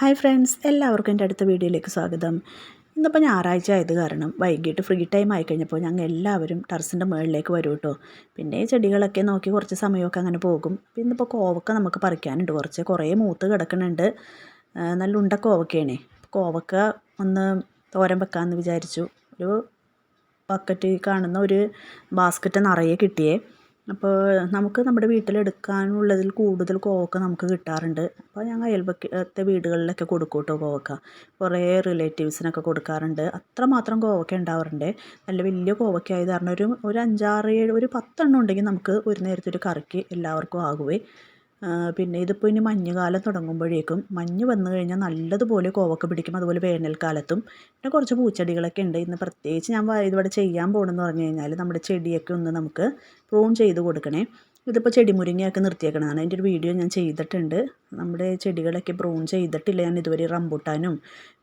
Hi friends എല്ലാവർക്കും എന്റെ അടുത്ത വീഡിയോയിലേക്ക് സ്വാഗതം. ഇന്നിപ്പോൾ ഞായറാഴ്ച ആയത് കാരണം വൈകിട്ട് ഫ്രീ ടൈം ആയി കഴിഞ്ഞപ്പോൾ ഞങ്ങൾ എല്ലാവരും ടെറസിന്റെ മുകളിലേക്ക് വരും കേട്ടോ. പിന്നെ ചെടികളൊക്കെ നോക്കി കുറച്ച് സമയമൊക്കെ അങ്ങനെ പോകും. പിന്നെ ഇന്നിപ്പോൾ കോവക്ക നമുക്ക് പറിക്കാനുണ്ട്. കുറച്ച് കുറേ മൂത്ത് കിടക്കുന്നുണ്ട്. നല്ല ഉണ്ട കോവക്കയാണ്. കോവക്ക ഒന്ന് തോരൻ വെക്കാമെന്ന് വിചാരിച്ചു. ഒരു ബക്കറ്റ് കാണുന്ന ഒരു ബാസ്ക്കറ്റ് നിറയെ കിട്ടിയേ. അപ്പോൾ നമുക്ക് നമ്മുടെ വീട്ടിലെടുക്കാനുള്ളതിൽ കൂടുതൽ കോവക്ക നമുക്ക് കിട്ടാറുണ്ട്. അപ്പോൾ ഞങ്ങൾ അയൽപക്കത്തെ വീടുകളിലൊക്കെ കൊടുക്കും കേട്ടോ കോവക്ക. കുറേ റിലേറ്റീവ്സിനൊക്കെ കൊടുക്കാറുണ്ട്. അത്രമാത്രം കോവക്ക ഉണ്ടാവാറുണ്ട്. നല്ല വലിയ കോവക്ക ആയത് കാരണം ഒരു ഒരു അഞ്ചാറ് ഏഴ് ഒരു പത്തെണ്ണം ഉണ്ടെങ്കിൽ നമുക്ക് ഒരു നേരത്തെ ഒരു കറിക്ക് എല്ലാവർക്കും ആകുമേ പിന്നെ ഇതിപ്പോൾ ഇനി മഞ്ഞുകാലം തുടങ്ങുമ്പോഴേക്കും മഞ്ഞ് വന്നു കഴിഞ്ഞാൽ നല്ലതുപോലെ കോവക്ക പിടിക്കും അതുപോലെ വേനൽക്കാലത്തും. പിന്നെ കുറച്ച് പൂച്ചെടികളൊക്കെ ഉണ്ട്. ഇന്ന് പ്രത്യേകിച്ച് ഞാൻ ഇതിവിടെ ചെയ്യാൻ പോകണമെന്ന് പറഞ്ഞു കഴിഞ്ഞാൽ നമ്മുടെ ചെടിയൊക്കെ ഒന്ന് നമുക്ക് പ്രൂൺ ചെയ്ത് കൊടുക്കണേ. ഇതിപ്പോൾ ചെടി മുരിങ്ങയൊക്കെ നിർത്തിയേക്കണതാണ്. അതിന്റെ ഒരു വീഡിയോ ഞാൻ ചെയ്തിട്ടുണ്ട്. നമ്മുടെ ചെടികളൊക്കെ പ്രൂൺ ചെയ്തിട്ടില്ല. ഞാൻ ഇതുവരെ റംബുട്ടാനും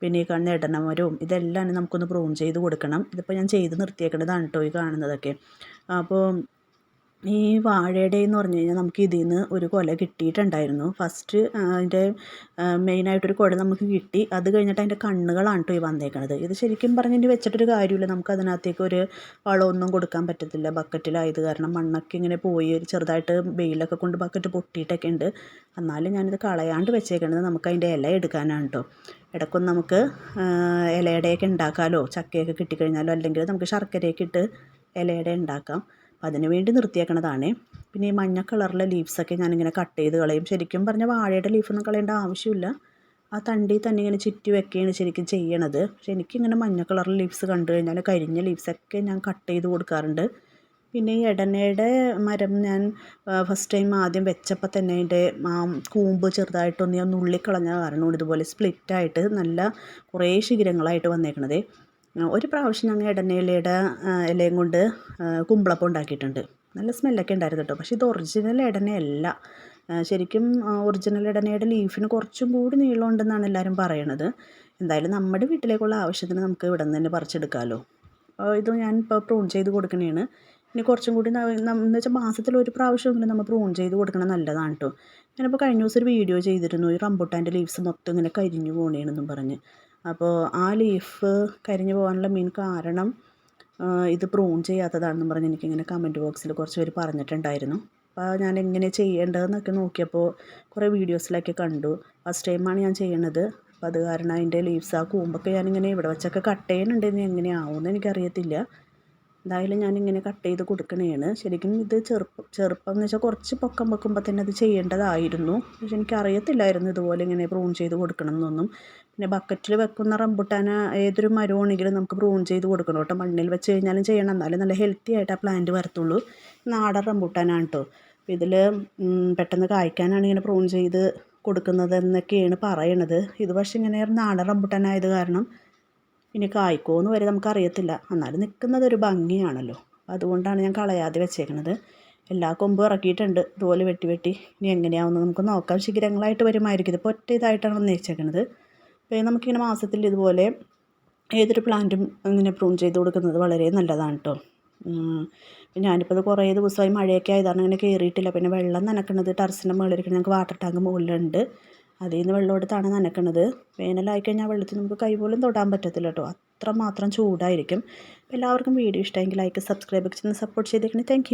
പിന്നെ ഈ കാണുന്ന ഇടനമരവും ഇതെല്ലാം നമുക്കൊന്ന് പ്രൂൺ ചെയ്ത് കൊടുക്കണം. ഇതിപ്പോൾ ഞാൻ ചെയ്ത് നിർത്തിയേക്കണതാണ് കേട്ടോ ഈ കാണുന്നതൊക്കെ. അപ്പോൾ ഈ വാഴയുടെ എന്ന് പറഞ്ഞു കഴിഞ്ഞാൽ നമുക്ക് ഇതിൽ നിന്ന് ഒരു കുല കിട്ടിയിട്ടുണ്ടായിരുന്നു. ഫസ്റ്റ് അതിന്റെ മെയിനായിട്ടൊരു കുല നമുക്ക് കിട്ടി. അത് കഴിഞ്ഞിട്ട് അതിന്റെ കണ്ണുകളാണ് കേട്ടോ ഈ വന്നേക്കണത്. ഇത് ശരിക്കും പറഞ്ഞ് ഇനി വെച്ചിട്ടൊരു കാര്യമില്ല. നമുക്ക് അതിനകത്തേക്ക് ഒരു വളമൊന്നും കൊടുക്കാൻ പറ്റത്തില്ല. ബക്കറ്റിലായത് കാരണം മണ്ണൊക്കെ ഇങ്ങനെ പോയി ഒരു ചെറുതായിട്ട് വെയിലൊക്കെ കൊണ്ട് ബക്കറ്റ് പൊട്ടിയിട്ടൊക്കെ ഉണ്ട്. എന്നാലും ഞാനിത് കളയാണ്ട് വെച്ചേക്കണത് നമുക്ക് അതിന്റെ ഇല എടുക്കാനാണ് കേട്ടോ. ഇടയ്ക്കൊന്ന് നമുക്ക് ഇലയുടെയൊക്കെ ഉണ്ടാക്കാമല്ലോ ചക്കയൊക്കെ കിട്ടിക്കഴിഞ്ഞാലോ. അല്ലെങ്കിൽ നമുക്ക് ശർക്കരയൊക്കെ ഇട്ട് ഇലയുടെ ഉണ്ടാക്കാം. അതിന് വേണ്ടി നിർത്തിയേക്കണതാണ്. പിന്നെ ഈ മഞ്ഞ കളറിലെ ലീവ്സൊക്കെ ഞാനിങ്ങനെ കട്ട് ചെയ്ത് കളയും. ശരിക്കും പറഞ്ഞാൽ വാഴയുടെ ലീഫൊന്നും കളയേണ്ട ആവശ്യമില്ല. ആ തണ്ടി തന്നെ ഇങ്ങനെ ചുറ്റി വെക്കുകയാണ് ശരിക്കും ചെയ്യണത്. പക്ഷെ എനിക്കിങ്ങനെ മഞ്ഞ കളർ ലീവ്സ് കണ്ടു കഴിഞ്ഞാൽ കരിഞ്ഞ ലീവ്സൊക്കെ ഞാൻ കട്ട് ചെയ്ത് കൊടുക്കാറുണ്ട്. പിന്നെ ഈ ഇടനയുടെ മരം ഞാൻ ഫസ്റ്റ് ടൈം ആദ്യം വെച്ചപ്പോൾ തന്നെ അതിന്റെ കൂമ്പ് ചെറുതായിട്ടൊന്ന് ഞാൻ നുള്ളിക്കളഞ്ഞ കാരണം ഇതുപോലെ സ്പ്ലിറ്റായിട്ട് നല്ല കുറേ ശിഖരങ്ങളായിട്ട് വന്നേക്കണത്. ഒരു പ്രാവശ്യം ഞങ്ങൾ ഇടനയിലയുടെ ഇലയും കൊണ്ട് കുമ്പളപ്പം ഉണ്ടാക്കിയിട്ടുണ്ട്. നല്ല സ്മെല്ലൊക്കെ ഉണ്ടായിരുന്നു കേട്ടോ. പക്ഷേ ഇത് ഒറിജിനൽ ഇടനയല്ല. ശരിക്കും ഒറിജിനൽ ഇടനയുടെ ലീഫിന് കുറച്ചും കൂടി നീളമുണ്ടെന്നാണ് എല്ലാവരും പറയണത്. എന്തായാലും നമ്മുടെ വീട്ടിലേക്കുള്ള ആവശ്യത്തിന് നമുക്ക് ഇവിടെ നിന്ന് തന്നെ പറിച്ചെടുക്കാമല്ലോ ഇത് ഞാൻ ഇപ്പോൾ പ്രൂൺ ചെയ്ത് കൊടുക്കണേണ്. ഇനി കുറച്ചും കൂടി എന്ന് വെച്ചാൽ മാസത്തിൽ ഒരു പ്രാവശ്യമെങ്കിലും നമ്മൾ പ്രൂൺ ചെയ്ത് കൊടുക്കണം നല്ലതാണ് കേട്ടോ. ഞാനിപ്പോൾ കഴിഞ്ഞ ദിവസം ഒരു വീഡിയോ ചെയ്തിരുന്നു. ഈ റംബുട്ടാന്റെ ലീവ്സ് മൊത്തം ഇങ്ങനെ കരിഞ്ഞു പോകണേണെന്നും പറഞ്ഞ്. അപ്പോൾ ആ ലീഫ് കരിഞ്ഞു പോകാനുള്ള മെയിൻ കാരണം ഇത് പ്രൂൺ ചെയ്യാത്തതാണെന്നും പറഞ്ഞ് എനിക്കിങ്ങനെ കമന്റ് ബോക്സിൽ കുറച്ച് പേര് പറഞ്ഞിട്ടുണ്ടായിരുന്നു. അപ്പോൾ ഞാൻ എങ്ങനെ ചെയ്യേണ്ടതെന്നൊക്കെ നോക്കിയപ്പോൾ കുറേ വീഡിയോസിലൊക്കെ കണ്ടു. ഫസ്റ്റ് ടൈമാണ് ഞാൻ ചെയ്യണത്. അപ്പോൾ അത് കാരണം അതിന്റെ ലീവ്സ് ആ കൂമ്പൊക്കെ ഞാനിങ്ങനെ ഇവിടെ വെച്ചൊക്കെ കട്ട് ചെയ്യുന്നുണ്ടെന്ന് എങ്ങനെയാവുമെന്ന് എനിക്കറിയത്തില്ല. എന്തായാലും ഞാനിങ്ങനെ കട്ട് ചെയ്ത് കൊടുക്കണേണ്. ശരിക്കും ഇത് ചെറുപ്പം ചെറുപ്പം എന്ന് വെച്ചാൽ കുറച്ച് പൊക്കം വെക്കുമ്പോൾ തന്നെ അത് ചെയ്യേണ്ടതായിരുന്നു. പക്ഷെ എനിക്കറിയത്തില്ലായിരുന്നു ഇതുപോലെ ഇങ്ങനെ പ്രൂൺ ചെയ്ത് കൊടുക്കണം എന്നൊന്നും പിന്നെ ബക്കറ്റിൽ വെക്കുന്ന റംബുട്ടാന ഏതൊരു മരമാണെങ്കിലും നമുക്ക് പ്രൂൺ ചെയ്ത് കൊടുക്കണം കേട്ടോ. മണ്ണിൽ വെച്ച് കഴിഞ്ഞാലും ചെയ്യണം. എന്നാലും നല്ല ഹെൽത്തി ആയിട്ട് ആ പ്ലാന്റ് വരത്തുള്ളൂ. നാടൻ റംബുട്ടാനാണ് കേട്ടോ ഇതിൽ പെട്ടെന്ന് കായ്ക്കാനാണ് ഇങ്ങനെ പ്രൂൺ ചെയ്ത് കൊടുക്കുന്നത് എന്നൊക്കെയാണ് പറയണത്. ഇത് പക്ഷേ ഇങ്ങനെ നാടൻ റംബുട്ടാനായത് കാരണം ഇനി കായ്ക്കുമോ എന്ന് വരെ നമുക്കറിയത്തില്ല. എന്നാലും നിൽക്കുന്നത് ഒരു ഭംഗിയാണല്ലോ. അതുകൊണ്ടാണ് ഞാൻ കളയാതെ വെച്ചേക്കണത്. എല്ലാ കൊമ്പും ഇറക്കിയിട്ടുണ്ട്. ഇതുപോലെ വെട്ടി വെട്ടി. ഇനി എങ്ങനെയാവുമെന്ന് നമുക്ക് നോക്കാം. ശിഖരങ്ങളായിട്ട് വരുമായിരിക്കും. ഇതിപ്പോൾ ഒറ്റ ഇതായിട്ടാണ് വന്നേച്ചേക്കണത് അപ്പോൾ നമുക്കിങ്ങനെ മാസത്തിൽ ഇതുപോലെ ഏതൊരു പ്ലാന്റും ഇങ്ങനെ പ്രൂൺ ചെയ്ത് കൊടുക്കുന്നത് വളരെ നല്ലതാണ് കേട്ടോ ഞാനിപ്പോൾ ഇത് കുറേ ദിവസമായി മഴയൊക്കെ ആയതാണ്. അങ്ങനെ കയറിയിട്ടില്ല പിന്നെ വെള്ളം നനക്കണത് ടെറസിന്റെ മുകളിലിരിക്കുന്നത് ഞങ്ങൾക്ക് വാട്ടർ ടാങ്ക് മുകളിലുണ്ട്. അതിൽ നിന്ന് വെള്ളം എടുത്താണ് നനക്കണത്. വേനലായി കഴിഞ്ഞാൽ വെള്ളത്തിൽ നമുക്ക് കൈ പോലും തൊടാൻ പറ്റത്തില്ല കേട്ടോ അത്രമാത്രം ചൂടായിരിക്കും. എല്ലാവർക്കും വീഡിയോ ഇഷ്ടമെങ്കിൽ ലൈക്ക് സബ്സ്ക്രൈബ് ഒക്കെ സപ്പോർട്ട് ചെയ്തേക്കണേ. താങ്ക്